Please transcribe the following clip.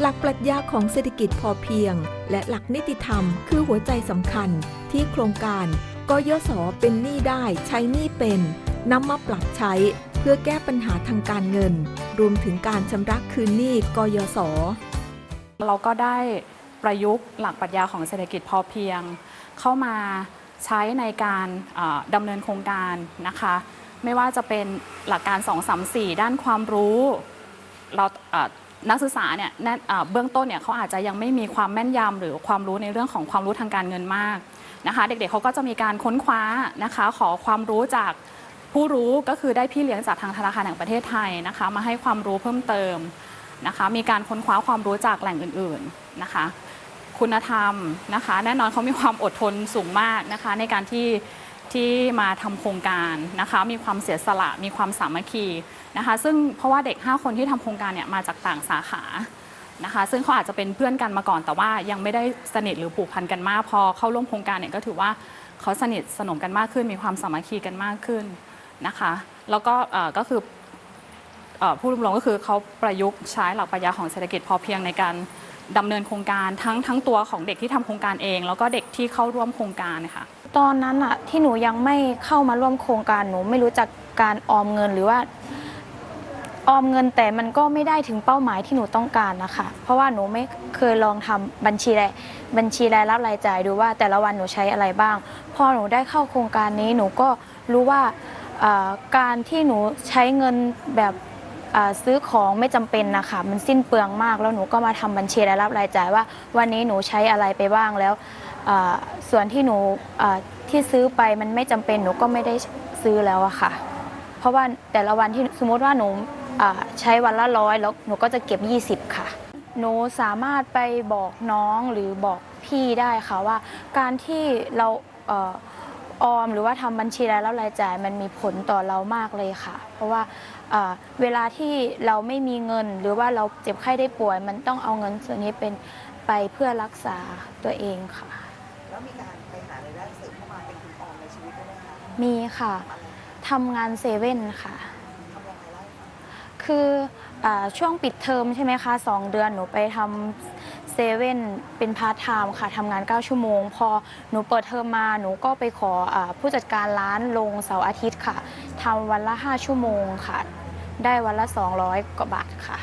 หลักปรัชญาของเศรษฐกิจพอเพียง และหลักนิติธรรมคือหัวใจสำคัญที่โครงการกยศเป็นหนี้ได้ใช้หนี้เป็นนำมาปรับใช้เพื่อแก้ปัญหาทางการเงิน รวมถึงการชำระคืนหนี้กยศเราก็ได้ประยุกต์หลักปรัชญาของเศรษฐกิจพอเพียง เข้ามาใช้ในการดำเนินโครงการนะคะ ไม่ว่าจะเป็นหลักการ 2 3 4 ด้านความรู้ เรา นักศึกษาเนี่ยแน่เอ่อเบื้องต้นเนี่ยเขาอาจจะยังไม่มีความแม่นยำหรือความรู้ในเรื่องของความรู้ทางการเงินมากนะคะ เด็กๆเขาก็จะมีการค้นคว้านะคะ ขอความรู้จากผู้รู้ก็คือได้พี่เลี้ยงจากทางธนาคารแห่งประเทศไทยนะคะ มาให้ความรู้เพิ่มเติมนะคะ มีการค้นคว้าความรู้จากแหล่งอื่นๆนะคะ คุณธรรมนะคะ แน่นอนเขามีความอดทนสูงมากนะคะ ในการที่ ที่มาทำโครงการนะคะ มีความเสียสละ มีความสามัคคีนะคะ ซึ่งเพราะว่าเด็ก 5 คนที่ทำโครงการเนี่ยมาจากต่างสาขานะคะ ซึ่งเขาอาจจะเป็นเพื่อนกันมาก่อน แต่ว่ายังไม่ได้สนิทหรือผูกพันกันมาก พอเข้าร่วมโครงการเนี่ยก็ถือว่าเขาสนิทสนมกันมากขึ้น มีความสามัคคีกันมากขึ้นนะคะ แล้วก็ก็คืออผู้ดำรงก็คือเขาประยุกต์ใช้หลักปรัชญาของเศรษฐกิจพอเพียงในการ ดำเนินโครงการทั้งทั้งตัวของเด็กที่ทำโครงการเอง แล้วก็เด็กที่เข้าร่วมโครงการนะคะตอนนั้นอะที่หนูยังไม่เข้ามาร่วมโครงการหนูไม่รู้จักการออมเงินหรือว่าออมเงินแต่มันก็ไม่ได้ถึงเป้าหมายที่หนูต้องการนะคะ เพราะว่าหนูไม่เคยลองทำบัญชีรายบัญชีรายรับรายจ่ายดูว่าแต่ละวันหนูใช้อะไรบ้าง พอหนูได้เข้าโครงการนี้หนูก็รู้ว่าการที่หนูใช้เงินแบบ ซื้อของไม่จำเป็นนะคะมันสิ้นเปลืองมาก แล้วหนูก็มาทำบัญชีรายรับรายจ่ายว่า วันนี้หนูใช้อะไรไปบ้างแล้วส่วนที่หนูที่ซื้อไปมันไม่จำเป็นหนูก็ไม่ได้ซื้อแล้วอะค่ะ เพราะว่าแต่ละวันที่สมมติว่าหนูใช้วันละร้อยแล้วหนูก็จะเก็บ 20 ค่ะ หนูสามารถไปบอกน้องหรือบอกพี่ได้ค่ะว่า การที่เรา ออมหรือว่าทำบัญชีรายรับรายจ่ายมันมีผลต่อเรามากเลยค่ะ เพราะว่าเวลาที่เราไม่มีเงิน หรือว่าเราเจ็บไข้ได้ป่วย มันต้องเอาเงินส่วนนี้เป็นไปเพื่อรักษาตัวเองค่ะ แล้วมีการไปหารายได้เสริมเข้ามาเป็นทุนออมในชีวิตด้วยไหมคะมีค่ะทำอะไรทำงานเซเว่นค่ะคืออช่วงปิดเทอมใช่ไหมคะสองเดือนหนูไปทำ เซเว่นเป็นพาร์ทไทม์ค่ะทำงาน 9 ชั่วโมง พอหนูเปิดเทอมมาหนูก็ไปขออผู้จัดการร้านลงเสาร์อาทิตย์ค่ะทำวันละ 5 ชั่วโมงค่ะ ได้วันละ 200 กว่าบาทค่ะ